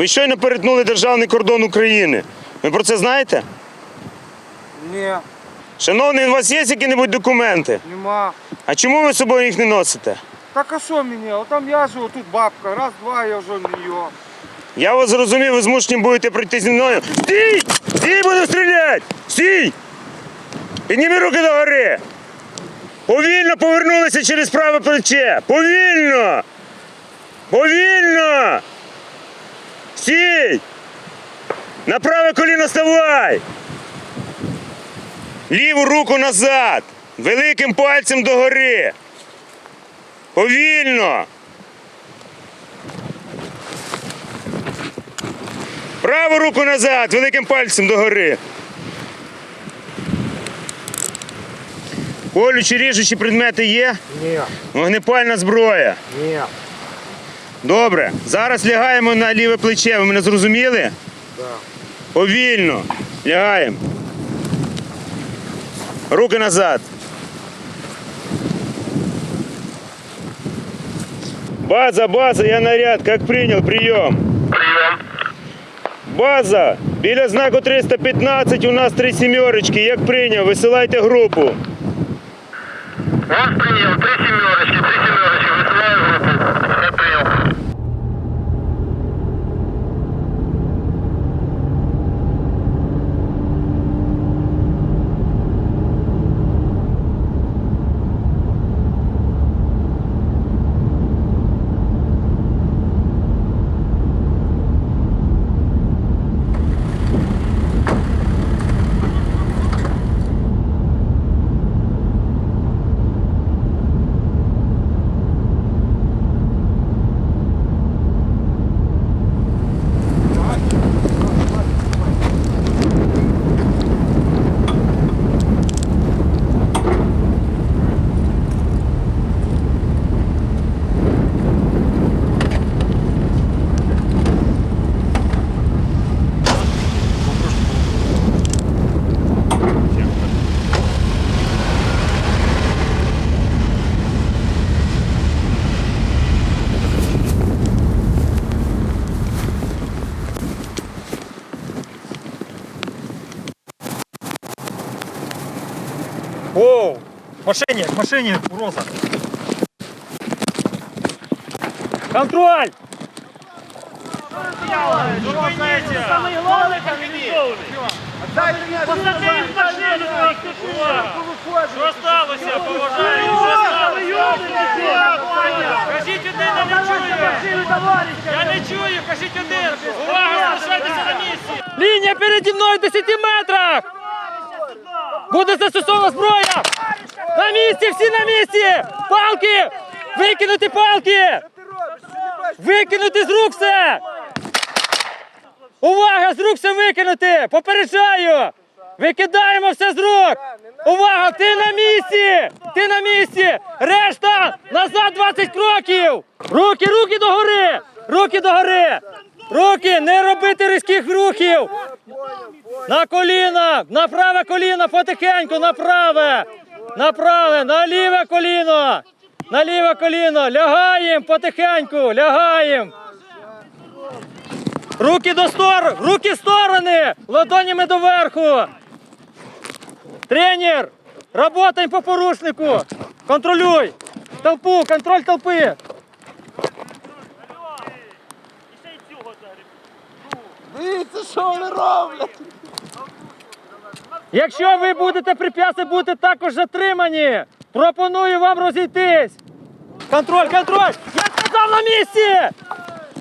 Ви щойно перетнули державний кордон України. Ви про це знаєте? Ні, Шановний, у вас є які-небудь документи? нема. А чому ви з собою їх не носите? Так а що мені? Отам я живу, тут бабка. Раз, два, я вже в. Я вас зрозумів, ви змушені будете прийти зі мною. Стій! Стій, буду стріляти! Стій! Підніми руки догори! Повільно повернулися через праве плече! Повільно! Повільно! Стій! На праве коліно ставай! Ліву руку назад! Великим пальцем догори! Повільно! Праву руку назад, великим пальцем догори. Колючі ріжучі предмети є? Ні, Вогнепальна зброя. ні. Добре. Зараз лягаємо на ліве плече. Ви мене зрозуміли? Да. Повільно. Лягаємо. Руки назад. База, база, я наряд. Как принял? Прием. Прийом. База, біля знаку 315 у нас три сімерочки. Як прийняв, висилайте групу. Вас прийняв. Три сімерочки, три сімерочки. Висилаю групу. Я прийняв. Оу! В машине, в машине, угроза. Контроль! Зупиніться! Самый главный комбинезонный. Посмотри в машину, твоих ты Що сталося, поважаю? Що сталося? Кажіть один, я не чую! Я не чую, кажіть один! Увага, залишайтеся на місці! Лінія переді мною в 10 метрах! Буде застосована зброя! На місці, всі на місці! Палки! Викинути палки! Викинути з рук все! Увага! З рук все викинути! Попереджаю! Викидаємо все з рук! Увага! Ти на місці! Ти на місці! Решта! Назад 20 кроків! Руки, руки догори! Руки догори! Руки! Не робити різких рухів! На коліна! На праве коліно! Потихеньку! На праве! На праве! На ліве коліно! На ліве коліно! Лягаємо потихеньку! Лягаємо! Руки до стор... Руки в сторони! Ладонями доверху! Тренер! Работаємо по порушнику! Контролюй! Толпу! Контроль толпи! Дивіться, що вони роблять. Якщо ви будете прип'яси, будете також затримані. Пропоную вам розійтись. Контроль, контроль! Я сказав на місці!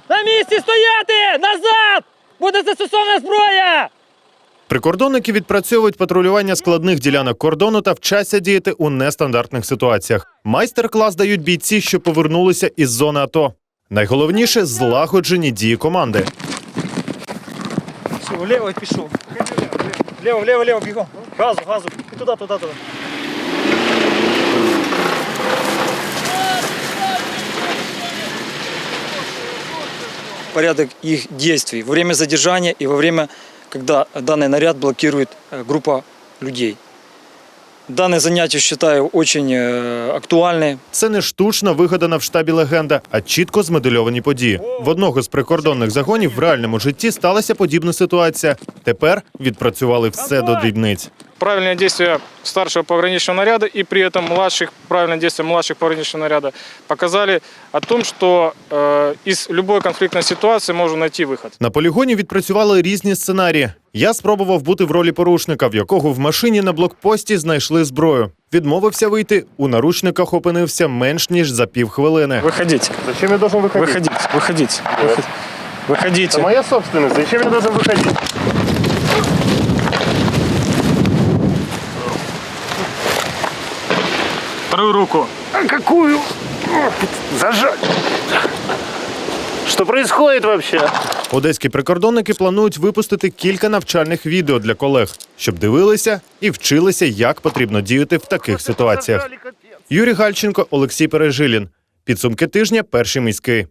На місці стояти! Назад! Буде застосована зброя! Прикордонники відпрацьовують патрулювання складних ділянок кордону та вчаться діяти у нестандартних ситуаціях. Майстер-клас дають бійці, що повернулися із зони АТО. Найголовніше злагоджені дії команди. Все, влево пішов. Влево, лево, лево, бегом. Газу, газу. И туда, туда, туда. порядок их действий во время задержания и во время, когда данный наряд блокирует э, группа людей. Данное заняття вважаю, очень актуальне. Це не штучно вигадана в штабі легенда, а чітко змодельовані події. В одного з прикордонних загонів в реальному житті сталася подібна ситуація. Тепер відпрацювали все до дрібниць правильное действие старшего пограничного наряда и при этом младших, правильное действие младших пограничного наряда показали о том, что э, из любой конфликтной ситуации можно найти выход. На полігоні відпрацювали різні сценарії. Я спробував бути в ролі порушника, в якого в машині на блокпості знайшли зброю. Відмовився вийти. У наручниках опинився менш ніж за півхвилини. Выходите, Зачем я должен выходить? выходите, выходите, выходите. Выходите. моя собственность. Зачем я должен выходить? Вторую руку. А какую? Зажать. Що происходит вообще? Одеські прикордонники планують випустити кілька навчальних відео для колег, щоб дивилися і вчилися, як потрібно діяти в таких ситуаціях. Юрій Гальченко, Олексій Пережилін. Підсумки тижня. Перший міський.